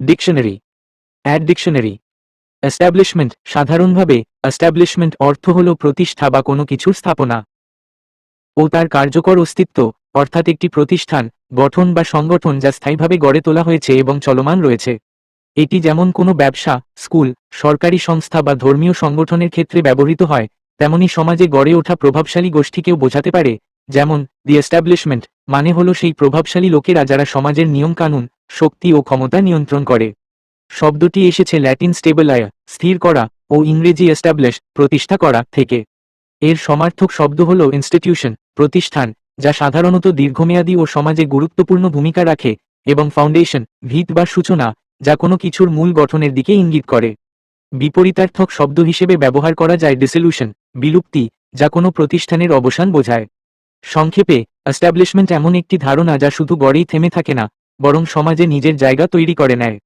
Dictionary add dictionary establishment সাধারণভাবে establishment অর্থ হল প্রতিষ্ঠা বা কোনো কিছুর স্থাপনা। ও তার কার্যকর অস্তিত্ব, অর্থাৎ একটি প্রতিষ্ঠান, গঠন বা সংগঠন যা স্থায়ীভাবে গড়ে তোলা হয়েছে এবং চলমান রয়েছে। এটি যেমন কোনো ব্যবসা, স্কুল, সরকারি সংস্থা বা ধর্মীয় সংগঠনের ক্ষেত্রে ব্যবহৃত হয়, তেমনি সমাজে গড়ে ওঠা প্রভাবশালী গোষ্ঠীকেও বোঝাতে পারে যেমন দি এস্টাবলিশমেন্ট মানে হল সেই প্রভাবশালী লোকেরা যারা সমাজের নিয়মকানুন, শক্তি ও ক্ষমতা নিয়ন্ত্রণ করে। শব্দটি এসেছে ল্যাটিন স্টেবলায়া, স্থির করা ও ইংরেজি এস্টাবলিশ প্রতিষ্ঠা করা থেকে। এর সমার্থক শব্দ হল ইনস্টিটিউশন প্রতিষ্ঠান, যা সাধারণত দীর্ঘমেয়াদী ও সমাজে গুরুত্বপূর্ণ ভূমিকা রাখে এবং ফাউন্ডেশন ভিত বা সূচনা, যা কোনো কিছুর মূল গঠনের দিকে ইঙ্গিত করে। বিপরীতার্থক শব্দ হিসেবে ব্যবহার করা যায় ডিসলিউশন বিলুপ্তি, যা কোনো প্রতিষ্ঠানের অবসান বোঝায়। সংক্ষেপে অ্যাস্টাবলিশমেন্ট এমন একটি ধারণা যা শুধু গড়েই থেমে থাকে না, বরং সমাজে নিজের জায়গা তৈরি করে নেয়।